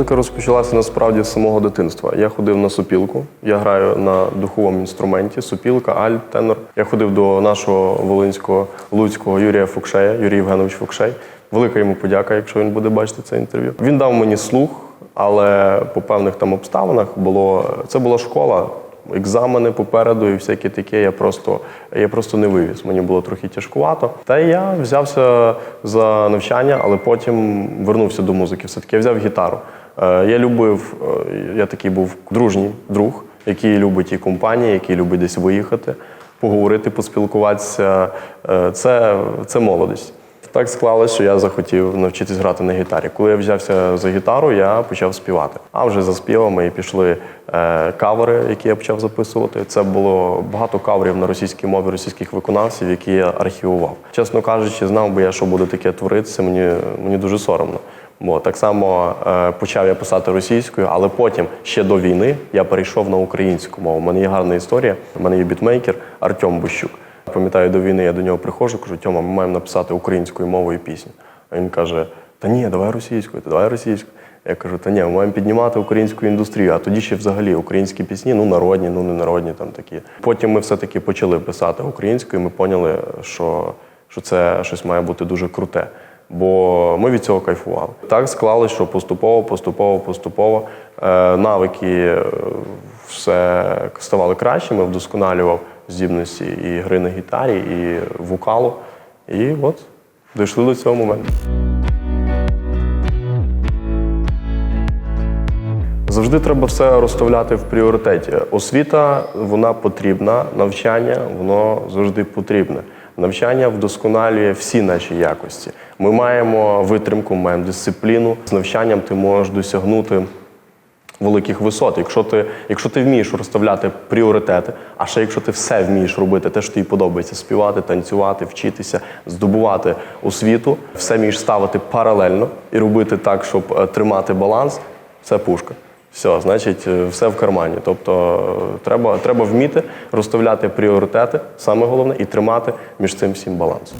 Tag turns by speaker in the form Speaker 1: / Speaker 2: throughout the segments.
Speaker 1: Музика розпочалася насправді з самого дитинства. Я ходив на сопілку, я граю на духовому інструменті, сопілка, альт, тенор. Я ходив до нашого волинського луцького Юрія Фукшея, Юрій Євгенович Фукшей. Велика йому подяка, якщо він буде бачити це інтерв'ю. Він дав мені слух, але по певних там обставинах було це була школа. Екзамени попереду і всяке таке. Я просто я просто не вивіз. Мені було трохи тяжкувато. Та я взявся за навчання, але потім вернувся до музики. Все таки я взяв гітару. Е, Я любив, е, я такий був дружній друг, який любить і компанії, який любить десь виїхати, поговорити, поспілкуватися. Е, Це, це молодість. Так склалося, що я захотів навчитись грати на гітарі. Коли я взявся за гітару, я почав співати. А вже за співами пішли е, кавери, які я почав записувати. Це було багато каверів на російській мові російських виконавців, які я архівував. Чесно кажучи, знав би я, що буде таке творитися. Мені, мені дуже соромно. Бо так само е, почав я писати російською, але потім ще до війни я перейшов на українську мову. У мене є гарна історія. У мене є бітмейкер Артем Бущук. Пам'ятаю, до війни я до нього приходжу, кажу, Тьома, ми маємо написати українською мовою пісню. А він каже: Та ні, давай російською, давай російською. Я кажу, та ні, ми маємо піднімати українську індустрію, а тоді ще взагалі українські пісні, ну народні, ну не народні там такі. Потім ми все-таки почали писати українською, і ми поняли, що, що це щось має бути дуже круте. Бо ми від цього кайфували. Так склалося, що поступово, поступово, поступово е, навики е, все ставали кращими, вдосконалював здібності і гри на гітарі, і вокалу. І от дійшли до цього моменту. Завжди треба все розставляти в пріоритеті. Освіта вона потрібна, навчання воно завжди потрібне. Навчання вдосконалює всі наші якості. Ми маємо витримку, маємо дисципліну. З навчанням ти можеш досягнути великих висот. Якщо ти, якщо ти вмієш розставляти пріоритети, а ще якщо ти все вмієш робити, те, що тобі подобається співати, танцювати, вчитися, здобувати освіту, все вмієш ставити паралельно і робити так, щоб е, тримати баланс, це пушка. Все, значить, е, все в кармані. Тобто е, треба, треба вміти розставляти пріоритети, саме головне, і тримати між цим всім баланс.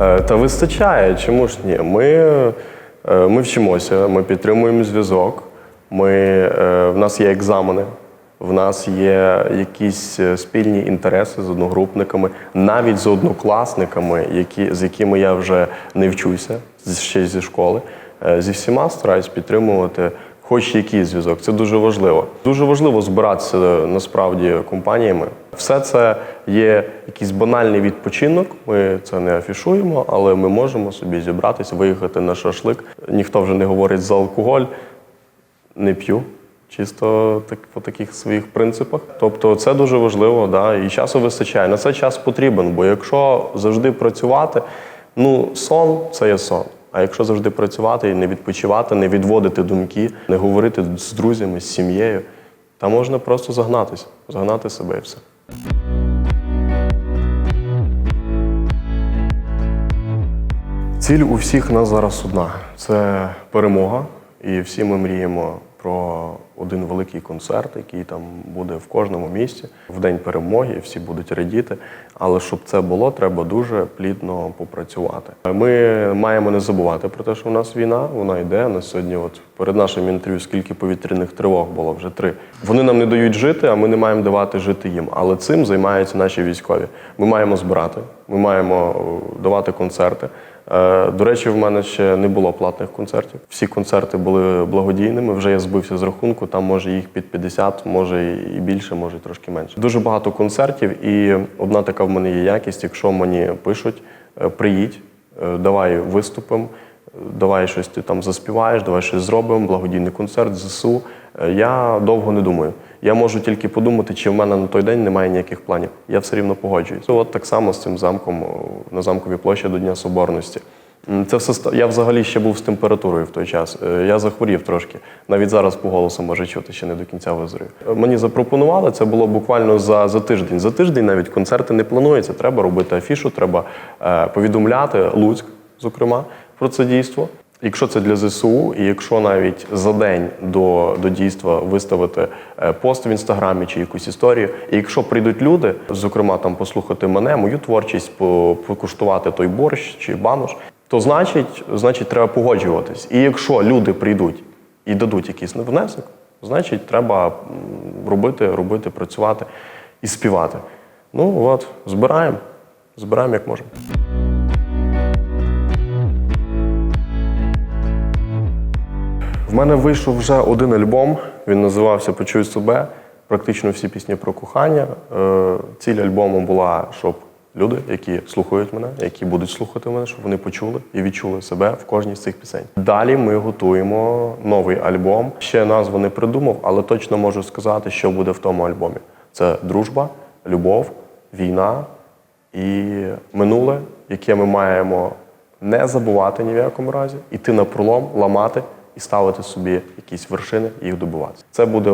Speaker 1: Е, Та вистачає, чому ж ні? Ми, ми вчимося, ми підтримуємо зв'язок, ми, в нас є екзамени, в нас є якісь е, спільні інтереси з одногрупниками, навіть з однокласниками, які, з якими я вже не вчуся ще зі школи. Е, Зі всіма стараюсь підтримувати хоч якийсь зв'язок. Це дуже важливо. Дуже важливо збиратися е, насправді компаніями. Все це є якийсь банальний відпочинок. Ми це не афішуємо, але ми можемо собі зібратися, виїхати на шашлик. Ніхто вже не говорить за алкоголь, не п'ю. Чисто так по таких своїх принципах. Тобто це дуже важливо, да, і часу вистачає. На це час потрібен, бо якщо завжди працювати, ну сон це є сон. А якщо завжди працювати і не відпочивати, не відводити думки, не говорити з друзями, з сім'єю, та можна просто загнатися, загнати себе і все. Ціль у всіх нас зараз одна це перемога. І всі ми мріємо про один великий концерт, який там буде в кожному місті в день перемоги. Всі будуть радіти. Але щоб це було, треба дуже плідно попрацювати. Ми маємо не забувати про те, що у нас війна, вона йде. На сьогодні, от перед нашим інтерв'ю, скільки повітряних тривог було вже три. Вони нам не дають жити, а ми не маємо давати жити їм. Але цим займаються наші військові. Ми маємо збирати, ми маємо е, давати концерти. Е, До речі, в мене ще не було платних концертів. Всі концерти були благодійними. Вже я збився з рахунку. Там може їх під 50, може і більше, може і трошки менше. Дуже багато концертів, і одна така в мене є якість. Якщо мені пишуть, е, приїдь, е, давай виступимо, давай щось ти там заспіваєш, давай щось зробимо, благодійний концерт ЗСУ. Е, Я довго не думаю. Я можу тільки подумати, чи в мене на той день немає ніяких планів. Я все рівно погоджуюсь. От так само з цим замком на замковій площі до Дня Соборності. Це все я взагалі ще був з температурою в той час. Е, Я захворів трошки. Навіть зараз по голосу може чути, ще не до кінця визрів. Мені запропонували, це було буквально за, за тиждень. За тиждень навіть концерти не плануються. Треба робити афішу, треба е, повідомляти Луцьк, зокрема, про це дійство. Якщо це для ЗСУ, і якщо навіть за день до, до дійства виставити е, пост в інстаграмі чи якусь історію, і якщо прийдуть люди, зокрема там послухати мене, мою творчість, покуштувати той борщ чи банош, то значить, значить треба погоджуватись. І якщо люди прийдуть і дадуть якийсь внесок, значить треба робити, робити, працювати і співати. Ну от, збираємо, збираємо як можемо. В мене вийшов вже один альбом. Він називався Почуй себе. Практично всі пісні про кохання. Е, Ціль альбому була, щоб люди, які слухають мене, які будуть слухати мене, щоб вони почули і відчули себе в кожній з цих пісень. Далі ми готуємо новий альбом. Ще назву не придумав, але точно можу сказати, що буде в тому альбомі. Це дружба, любов, війна і минуле, яке ми маємо не забувати ні в якому разі, іти на пролом, ламати і ставити собі якісь вершини і їх добиватися. Це буде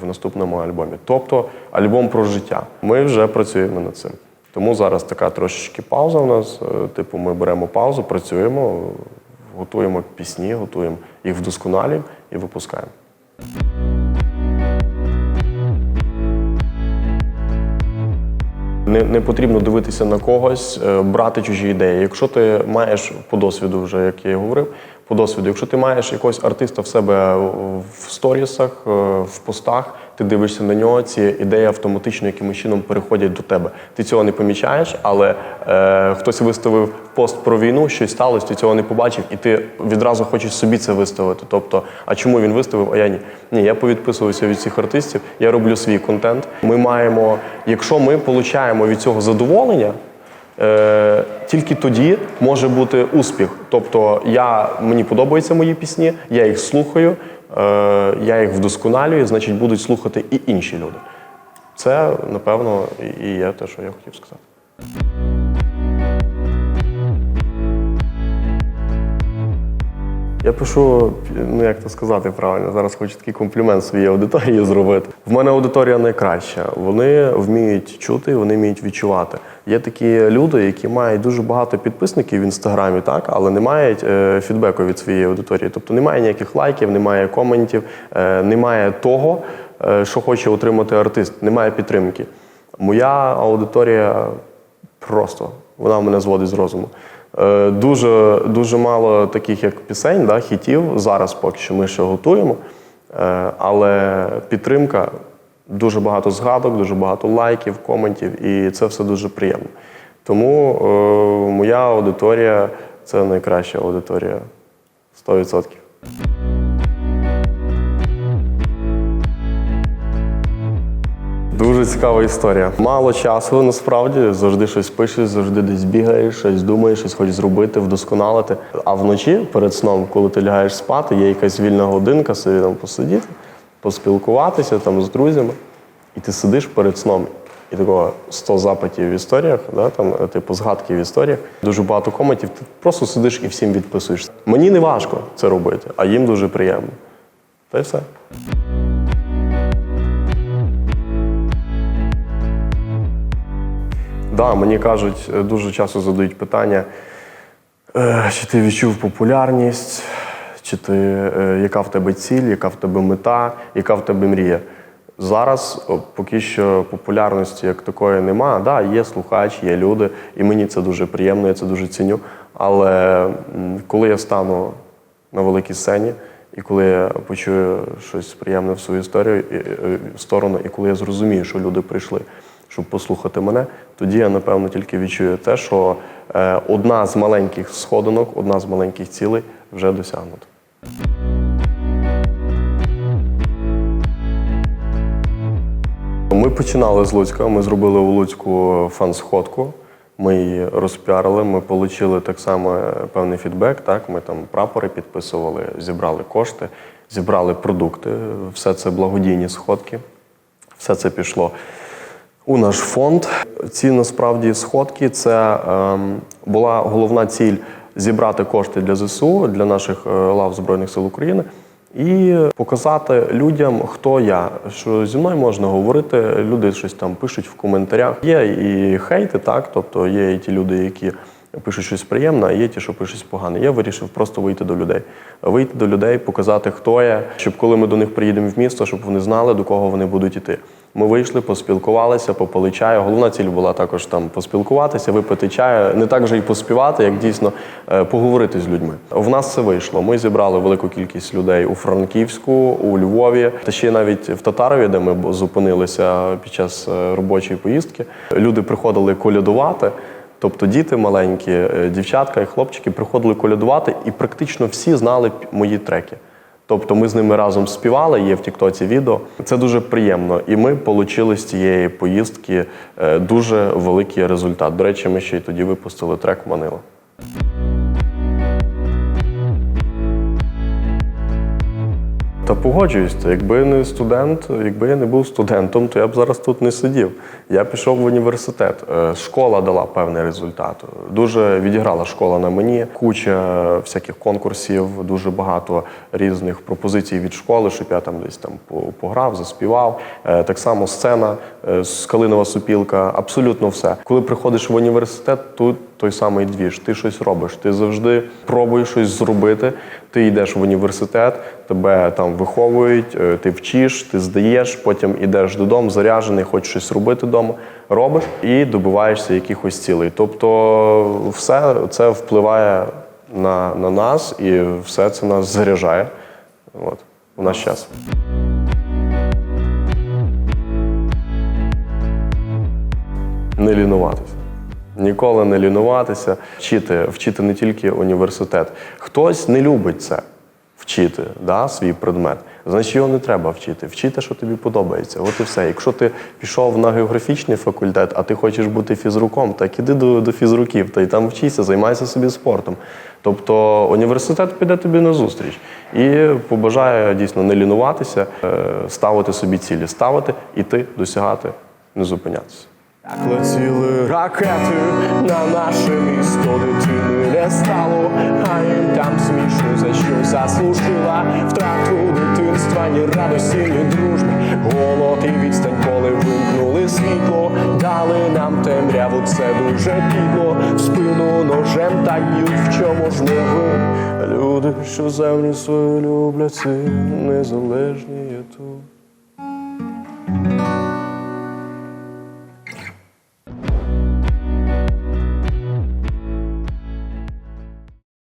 Speaker 1: в наступному альбомі. Тобто альбом про життя. Ми вже працюємо над цим. Тому зараз така трошечки пауза у нас. Е, Типу, ми беремо паузу, працюємо, готуємо пісні, готуємо їх вдосконалюємо і випускаємо. Не, не потрібно дивитися на когось, е, брати чужі ідеї. Якщо ти маєш по досвіду, вже як я і говорив, по досвіду, якщо ти маєш якогось артиста в себе в сторісах, е, в постах, ти дивишся на нього, ці ідеї автоматично якимось чином переходять до тебе. Ти цього не помічаєш, але е, хтось виставив пост про війну, щось сталося, ти цього не побачив, і ти відразу хочеш собі це виставити. Тобто, а чому він виставив, а я ні? Ні, я повідписуюся від цих артистів, я роблю свій контент. Ми маємо, якщо ми отримуємо від цього задоволення. Е, тільки тоді може бути успіх. Тобто, я, мені подобаються мої пісні, я їх слухаю, е, я їх вдосконалюю, значить, будуть слухати і інші люди. Це, напевно, і- є те, що я хотів сказати. Я пишу, ну як це сказати правильно, зараз хочу такий комплімент своїй аудиторії зробити. В мене аудиторія найкраща. Вони вміють чути, вони вміють відчувати. Є такі люди, які мають дуже багато підписників в інстаграмі, так, але не мають е, фідбеку від своєї аудиторії. Тобто немає ніяких лайків, немає коментів, е, немає того, е, що хоче отримати артист, немає підтримки. Моя аудиторія просто вона мене зводить з розуму. Е, Дуже, дуже мало таких як пісень, да, хітів. Зараз поки що ми ще готуємо. Е, Але підтримка, дуже багато згадок, дуже багато лайків, коментів, і це все дуже приємно. Тому е, моя аудиторія це найкраща аудиторія 100%. Дуже цікава історія. Мало часу насправді завжди щось пишеш, завжди десь бігаєш, щось думаєш, щось хочеш зробити, вдосконалити. А вночі перед сном, коли ти лягаєш спати, є якась вільна годинка, собі там посидіти, поспілкуватися там з друзями. І ти сидиш перед сном. І такого 100 запитів в історіях, да, там, типу згадки в історіях, дуже багато коментів. Ти просто сидиш і всім відписуєш. Мені не важко це робити, а їм дуже приємно. Та й все. Да, мені кажуть, е, дуже часто задають питання, е, чи ти відчув популярність, чи ти, е, яка в тебе ціль, яка в тебе мета, яка в тебе мрія. Зараз поки що популярності як такої нема. Да, є слухач, є люди, і мені це дуже приємно, я це дуже ціню. Але коли я стану на великій сцені, і коли я почую щось приємне в свою історію сторону, і коли я зрозумію, що люди прийшли, щоб послухати мене, тоді я напевно тільки відчую те, що е, одна з маленьких сходинок, одна з маленьких цілей вже досягнута. Ми починали з Луцька. Ми зробили у Луцьку фан-сходку. Ми її розпіарили. Ми отримали так само е, певний фідбек. Так, ми там прапори підписували, зібрали кошти, зібрали продукти. Все це благодійні сходки. Все це пішло у наш фонд. Ці насправді сходки це ем, була головна ціль зібрати кошти для ЗСУ, для наших е, лав Збройних сил України. І показати людям, хто я, що зі мною можна говорити. Люди щось там пишуть в коментарях. Є і хейти, так, тобто є і ті люди, які пишуть щось приємне, а є ті, що пишуть погане. Я вирішив просто вийти до людей. Вийти до людей, показати, хто я, щоб коли ми до них приїдемо в місто, щоб вони знали, до кого вони будуть іти. Ми вийшли, поспілкувалися, попили чаю. Головна ціль була також там поспілкуватися, випити чаю, не так же і поспівати, як дійсно е, поговорити з людьми. В нас це вийшло. Ми зібрали велику кількість людей у Франківську, у Львові, та ще навіть в Татарові, де ми зупинилися під час е, робочої поїздки. Люди приходили колядувати. Тобто діти маленькі, е, дівчатка і хлопчики приходили колядувати, і практично всі знали мої треки. Тобто ми з ними разом співали, є в Тіктоці відео. Це дуже приємно. І ми отримали з цієї поїздки е, дуже великий результат. До речі, ми ще й тоді випустили трек Манила. Та погоджуюсь, та якби не студент, якби я не був студентом, то я б зараз тут не сидів. Я пішов в університет. Е, Школа дала певний результат. Дуже відіграла школа на мені. Куча всяких конкурсів, дуже багато різних пропозицій від школи, щоб я там десь там пограв, заспівав. Е, Так само сцена, е, Скалинова супілка, абсолютно все. Коли приходиш в університет, тут той самий двіж. Ти щось робиш. Ти завжди пробуєш щось зробити. Ти йдеш в університет, тебе там виховують, е, ти вчиш, ти здаєш, потім йдеш додому, заряджений, хочеш щось робити вдома, робиш і добиваєшся якихось цілей. Тобто, все це впливає на, на нас і все це нас заряджає. От, у наш час. Не лінуватися. Ніколи не лінуватися, вчити, вчити не тільки університет. Хтось не любить це вчити, да, свій предмет. Значить, його не треба вчити. Вчити, що тобі подобається. От і все. Якщо ти пішов на географічний факультет, а ти хочеш бути фізруком, так іди до, до фізруків, та й там вчися, займайся собі спортом. Тобто університет піде тобі на зустріч і побажає дійсно не лінуватися, е, ставити собі цілі, ставити, іти, досягати, не зупинятися.
Speaker 2: Як летіли ракети на наше місто, дитини не стало, а їм там смішно, за що заслужила втрату дитинства, ні радості, ні дружби. Голод і відстань, коли вимкнули світло, дали нам темряву, це дуже підло. В спину ножем так б'ють, в чому ж не ви. Люди, що землю свою люблять, ці незалежні є тут.